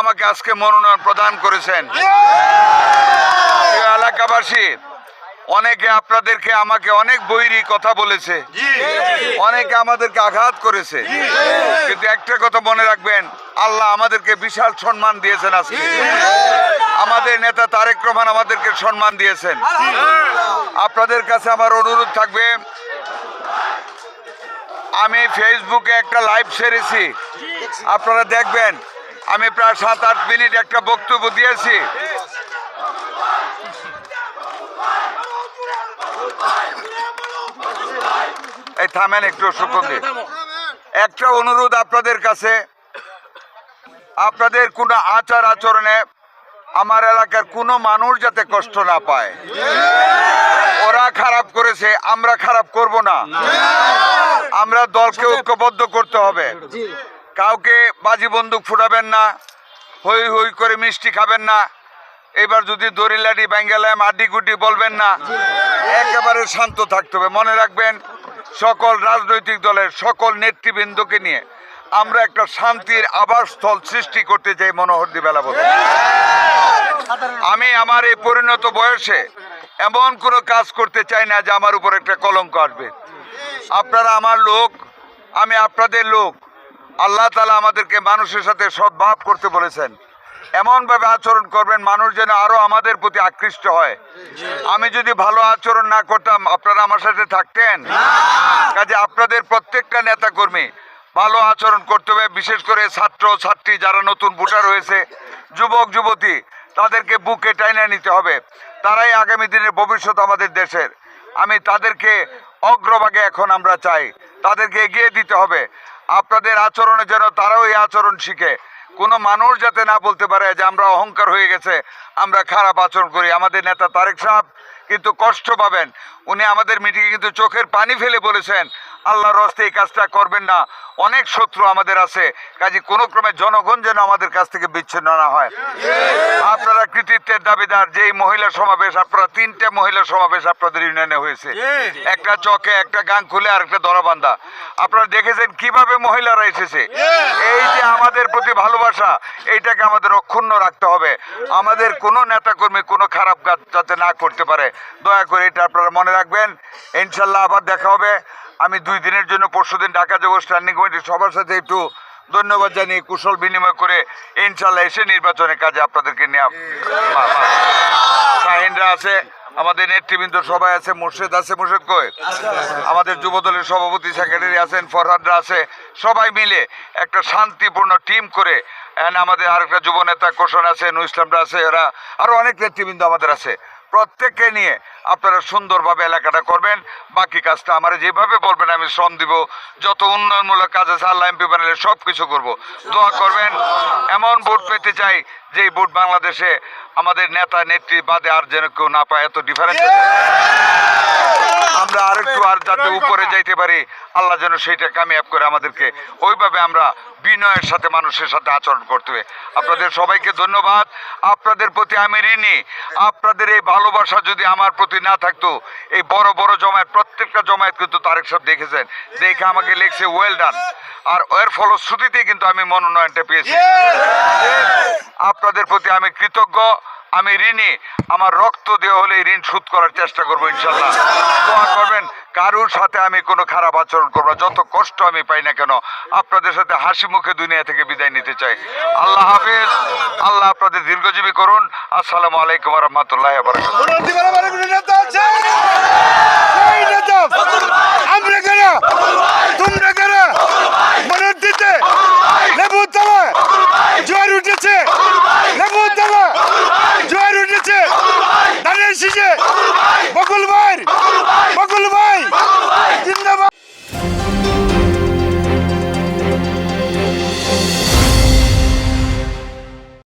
আমাকে আজকে মনোনয়ন প্রদান করেছেন। এলাকাবাসী অনেকে আপনাদেরকে আমাকে অনেক বৈরী কথা বলেছে। অনেকে আমাদেরকে আঘাত করেছে। কিন্তু একটা কথা মনে রাখবেন আল্লাহ আমাদেরকে বিশাল সম্মান দিয়েছেন আজকে। আমাদের নেতা তারেক রহমান আমাদেরকে সম্মান দিয়েছেন। আপনাদের কাছে আমার অনুরোধ থাকবে আমি ফেসবুকে একটা লাইভ সেরেছি। আপনারা দেখবেন আমি প্রায় সাত আট মিনিট একটা বক্তব্য দিয়েছি। এই থামেন একটু সুগন্ধি একটা অনুরোধ আপনাদের কাছে। আপনাদের কোনো আচার আচরণে আমার এলাকার কোনো মানুষ যাতে কষ্ট না পায়। ওরা খারাপ করেছে আমরা খারাপ করব না। আমরা দলকে ঐক্যবদ্ধ করতে হবে। কাউকে বাজি বন্দুক ফুটাবেন না হই হই করে মিষ্টি খাবেন না। এবার যদি দড়িলাডি ব্যাঙ্গালাম আড্ডি গুটি বলবেন না, একেবারে শান্ত থাকতে হবে। মনে রাখবেন, সকল রাজনৈতিক দলের সকল নেতৃবৃন্দকে নিয়ে আমরা একটা শান্তির আবাসস্থল সৃষ্টি করতে চাই মনোহরদি বেলা বলে। আমি আমার এই পরিণত বয়সে এমন কোনো কাজ করতে চাই না যে আমার উপর একটা কলঙ্ক আসবে। আপনারা আমার লোক, আমি আপনাদের লোক। আল্লাহ তালা আমাদেরকে মানুষের সাথে সদ্ভাব করতে বলেছেন। এমনভাবে আচরণ করবেন, মানুষ যেন আরও আমাদের প্রতি আকৃষ্ট হয়। আমি যদি ভালো আচরণ না করতাম, আপনারা আমার সাথে থাকতেন? কাজে আপনাদের প্রত্যেকটা নেতা কর্মী ভালো আচরণ করতে হবে, বিশেষ করে ছাত্র ছাত্রী যারা নতুন ভোটার হয়েছে, যুবক, যুবতী, তাদেরকে বুকে টাইনে নিতে হবে। তারাই আগামী দিনের ভবিষ্যৎ আমাদের দেশের। আমি তাদেরকে অগ্রভাগে এখন আমরা চাই। তাদেরকে এগিয়ে দিতে হবে। আপনাদের আচরণে যেন তারাও এই আচরণ শিখে। কোনো মানুষ যাতে না বলতে পারে যে আমরা অহংকার হয়ে গেছে, আমরা খারাপ আচরণ করি। আমাদের নেতা তারেক সাহেব কিন্তু কষ্ট পাবেন। উনি আমাদের মিটিংয়ে কিন্তু চোখের পানি ফেলে বলেছেন, আল্লাহর হস্তে এই কাজটা করবেন না। অনেক শত্রু আমাদের আছে। কাজে কোনো ক্রমে জনগণ যেন আমাদের কাছ থেকে বিচ্ছিন্ন না হয়। আপনারা কৃতিত্বের দাবিদার যে মহিলা সমাবেশ, আপনারা তিনটে মহিলা সমাবেশ আপনাদের ইউনিয়নে হয়েছে। একটা চকে, একটা গাং খুলে, আর একটা দরাবান্ধা আপনারা দেখেছেন কীভাবে মহিলারা এসেছে? এই যে আমাদের প্রতি ভালোবাসা, এইটাকে আমাদের অক্ষুণ্ণ রাখতে হবে। আমাদের কোনো নেতাকর্মী কোনো খারাপ কাজ যাতে না করতে পারে। দয়া করে এটা আপনারা মনে রাখবেন। ইনশাল্লাহ আবার দেখা হবে। আমি দুই দিনের জন্য পরশুদিন ঢাকা যাব স্ট্যান্ডিং কমিটির সবার সাথে একটু ধন্যবাদ জানিয়ে কুশল বিনিময় করে ইনশাল্লাহ এসে নির্বাচনের কাজে আপনাদেরকে নেওয়া শাহিনরা আছে, আমাদের নেতৃবৃন্দ সবাই আছে, মুর্শেদ আছে, মুর্শেদ কই? আমাদের যুব দলের সভাপতি সেক্রেটারি আছেন, ফরহাদরা আছে, সবাই মিলে একটা শান্তিপূর্ণ টিম করে আমাদের আরেকটা যুব নেতা কোষণ আছে নু ইসলামরা আছে এরা আরও অনেক নেতৃবৃন্দ আমাদের আছে। প্রত্যেককে নিয়ে আপনারা সুন্দরভাবে এলাকাটা করবেন। বাকি কাজটা আমার যেভাবে বলবেন, আমি শ্রম দিব। যত উন্নয়নমূলক কাজ আছে, আল্লাহ এমপি প্যানেলে সব কিছু করব। দোয়া করবেন, এমন ভোট পেতে চাই যে ভোট বাংলাদেশে আমাদের নেতা নেত্রী বাদে আর যেন কেউ না পায়, এত ডিফারেন্স আমরা আরেকটু আর যাতে উপরে যাইতে পারি আল্লাহ যেন সেইটা কামিয়াব করে আমাদেরকে ওইভাবে আমরা বিনয়ের সাথে মানুষের সাথে আচরণ করতে হবে আপনাদের সবাইকে ধন্যবাদ। আপনাদের প্রতি আমি ঋণী। আপনাদের এই ভালোবাসা যদি আমার প্রতি না থাকতো এই বড় বড় জমায়েত প্রত্যেকটা জমায়েত কিন্তু তারেক সব দেখেছেন। দেখে আমাকে লিখছে ওয়েল ডান আর এর ফলশ্রুতিতে কিন্তু আমি মনোনয়নটা পেয়েছি। আপনাদের প্রতি আমি কৃতজ্ঞ। আমি ঋণে। আমার রক্ত দেওয়া হলে ঋণ শোধ করার চেষ্টা করব ইনশাল্লাহ দোয়া করবেন, কারুর সাথে আমি কোনো খারাপ আচরণ করব যত কষ্ট আমি পাই না কেন, আপনাদের সাথে হাসি মুখে দুনিয়া থেকে বিদায় নিতে চাই। আল্লাহ হাফিজ। আল্লাহ আপনাদের দীর্ঘজীবী করুন। আসসালামু আলাইকুম রহমতুল্লাহ